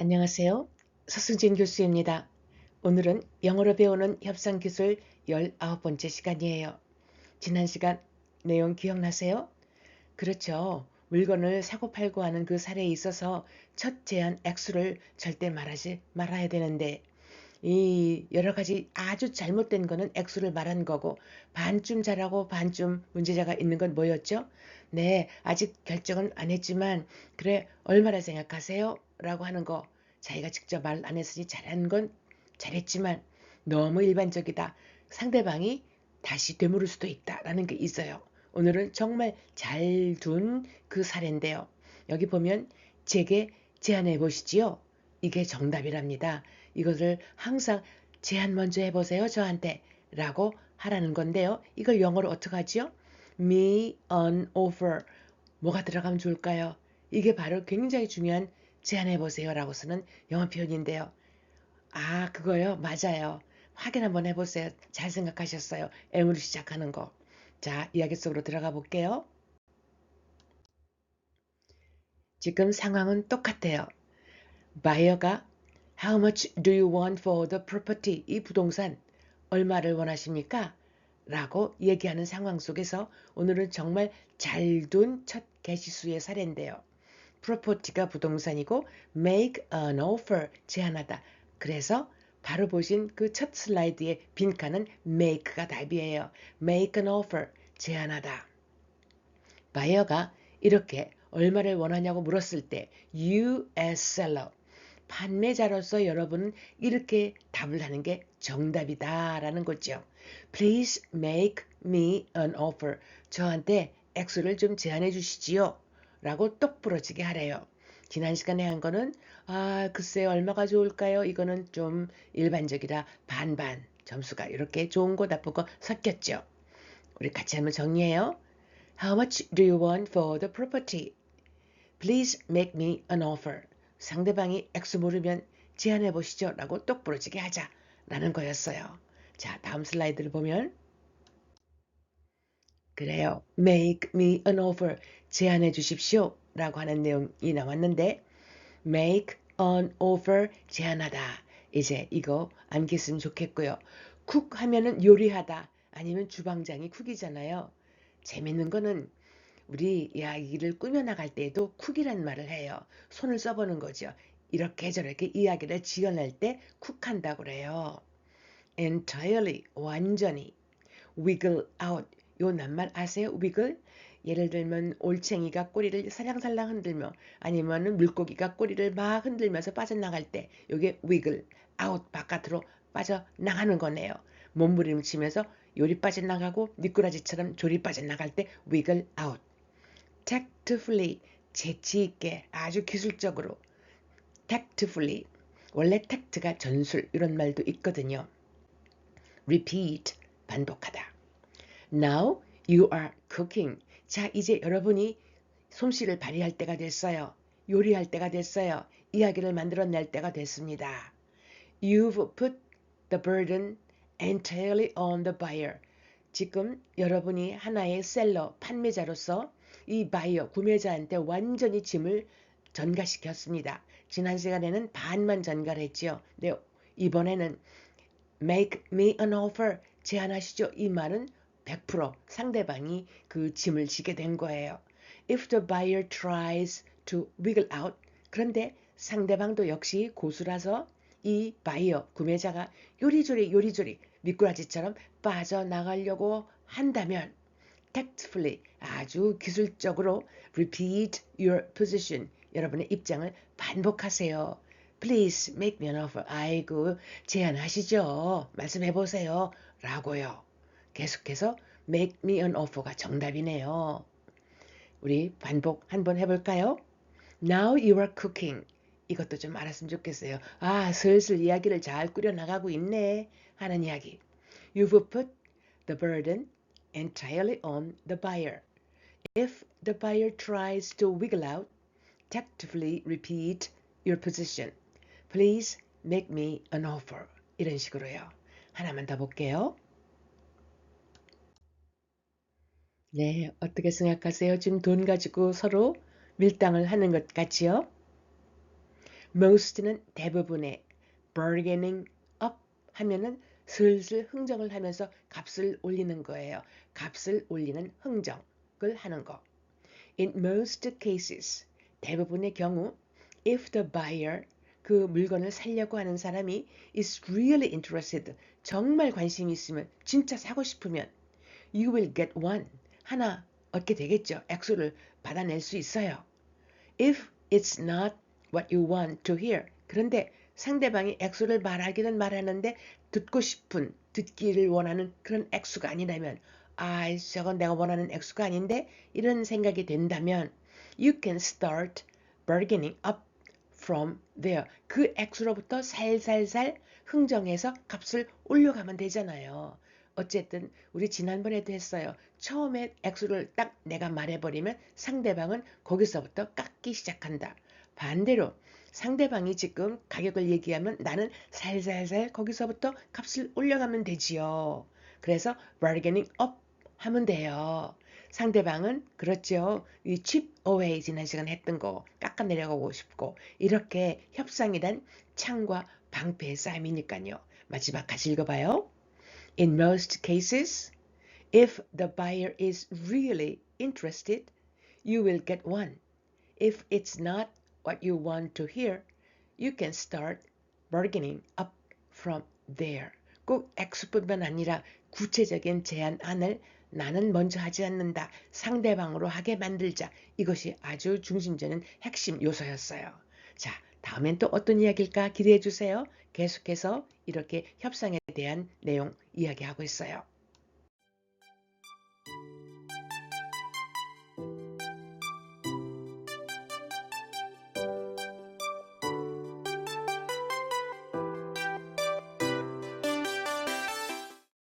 안녕하세요. 서승진 교수입니다. 오늘은 영어로 배우는 협상 기술 19번째 시간이에요. 지난 시간 내용 기억나세요? 그렇죠. 물건을 사고 팔고 하는 그 사례에 있어서 첫 제한 액수를 절대 말하지 말아야 되는데 이 여러 가지 아주 잘못된 거는 액수를 말한 거고 반쯤 잘하고 반쯤 문제자가 있는 건 뭐였죠? 네, 아직 결정은 안 했지만 그래 얼마나 생각하세요? 라고 하는 거 자기가 직접 말 안 했으니 잘한 건 잘했지만 너무 일반적이다. 상대방이 다시 되물을 수도 있다라는 게 있어요. 오늘은 정말 잘 둔 그 사례인데요. 여기 보면 제게 제안해 보시지요. 이게 정답이랍니다. 이것을 항상 제안 먼저 해보세요. 저한테 라고 하라는 건데요. 이걸 영어로 어떻게 하지요? Me an offer. 뭐가 들어가면 좋을까요? 이게 바로 굉장히 중요한 제안해 보세요 라고 쓰는 영어 표현인데요. 아, 그거요? 맞아요. 확인 한번 해보세요. 잘 생각하셨어요. M으로 시작하는 거. 자, 이야기 속으로 들어가 볼게요. 지금 상황은 똑같아요. 바이어가 How much do you want for the property? 이 부동산 얼마를 원하십니까? 라고 얘기하는 상황 속에서 오늘은 정말 잘 둔 첫 개시수의 사례인데요. Property가 부동산이고 make an offer 제안하다. 그래서 바로 보신 그 첫 슬라이드의 빈칸은 make가 답이에요. make an offer 제안하다. 바이어가 이렇게 얼마를 원하냐고 물었을 때 you as seller 판매자로서 여러분은 이렇게 답을 하는 게 정답이다라는 거죠. Please make me an offer. 저한테 액수를 좀 제안해 주시지요. 라고 똑 부러지게 하래요. 지난 시간에 한 거는 아 글쎄 얼마가 좋을까요? 이거는 좀 일반적이라 반반 점수가 이렇게 좋은 거 나쁜 거 섞였죠. 우리 같이 한번 정리해요. How much do you want for the property? Please make me an offer. 상대방이 액수 모르면 제안해 보시죠. 라고 똑 부러지게 하자. 라는 거였어요. 자, 다음 슬라이드를 보면 그래요. Make me an offer. 제안해 주십시오. 라고 하는 내용이 나왔는데 make an offer 제안하다. 이제 이거 암기했으면 좋겠고요. 쿡 하면은 요리하다. 아니면 주방장이 쿡이잖아요. 재밌는 거는 우리 이야기를 꾸며나갈 때에도 쿡이란 말을 해요. 손을 써보는 거죠. 이렇게 저렇게 이야기를 지어낼 때 쿡한다고 그래요. entirely, 완전히. wiggle out, 요 낱말 아세요? wiggle? 예를 들면 올챙이가 꼬리를 살랑살랑 흔들며 아니면 물고기가 꼬리를 막 흔들면서 빠져나갈 때 요게 wiggle, out, 바깥으로 빠져나가는 거네요. 몸부림치면서 요리 빠져나가고 미꾸라지처럼 조리 빠져나갈 때 wiggle out. tactfully 재치 있게 아주 기술적으로 tactfully 원래 tact가 전술 이런 말도 있거든요. repeat 반복하다. Now you are cooking. 자 이제 여러분이 솜씨를 발휘할 때가 됐어요. 요리할 때가 됐어요. 이야기를 만들어낼 때가 됐습니다. You've put the burden entirely on the buyer. 지금 여러분이 하나의 셀러, 판매자로서 이 바이어, 구매자한테 완전히 짐을 전가시켰습니다. 지난 시간에는 반만 전가했지요. 네, 이번에는 make me an offer 제안하시죠. 이 말은 100% 상대방이 그 짐을 지게 된 거예요. If the buyer tries to wiggle out 그런데 상대방도 역시 고수라서 이 바이어 구매자가 요리조리 요리조리 미꾸라지처럼 빠져나가려고 한다면 tactfully 아주 기술적으로 repeat your position 여러분의 입장을 반복하세요. Please make me an offer. 아이고 제안하시죠. 말씀해 보세요. 라고요. 계속해서 make me an offer가 정답이네요. 우리 반복 한번 해볼까요? Now you are cooking. 이것도 좀 알았으면 좋겠어요. 아, 슬슬 이야기를 잘 꾸려나가고 있네. 하는 이야기. You've put the burden entirely on the buyer. If the buyer tries to wiggle out, tactfully repeat your position. Please make me an offer. 이런 식으로요. 하나만 더 볼게요. 네, 어떻게 생각하세요? 지금 돈 가지고 서로 밀당을 하는 것 같지요? most는 대부분의 bargaining up 하면은 슬슬 흥정을 하면서 값을 올리는 거예요. 값을 올리는 흥정을 하는 거. In most cases, 대부분의 경우, if the buyer, 그 물건을 살려고 하는 사람이 is really interested, 정말 관심이 있으면, 진짜 사고 싶으면, you will get one, 하나 얻게 되겠죠. 액수를 받아낼 수 있어요. If it's not what you want to hear. 그런데 상대방이 액수를 말하기는 말하는데 듣고 싶은, 듣기를 원하는 그런 액수가 아니라면, 아, 저건 내가 원하는 액수가 아닌데 이런 생각이 된다면 you can start bargaining up from there. 그 액수로부터 살살살 흥정해서 값을 올려가면 되잖아요. 어쨌든 우리 지난번에도 했어요. 처음에 액수를 딱 내가 말해버리면 상대방은 거기서부터 깎기 시작한다. 반대로 상대방이 지금 가격을 얘기하면 나는 살살살 거기서부터 값을 올려가면 되지요. 그래서 bargaining up 하면 돼요. 상대방은 그렇죠. 이 chip away 지난 시간에 했던 거 깎아내려가고 싶고 이렇게 협상이란 창과 방패의 싸움이니까요. 마지막 같이 읽어봐요. In most cases, if the buyer is really interested, you will get one. If it's not what you want to hear, you can start bargaining up from there. 꼭 액수뿐만 아니라 구체적인 제안안을 나는 먼저 하지 않는다. 상대방으로 하게 만들자. 이것이 아주 중심되는 핵심 요소였어요. 자, 다음엔 또 어떤 이야기일까 기대해 주세요. 계속해서 이렇게 협상에 대한 내용 이야기하고 있어요.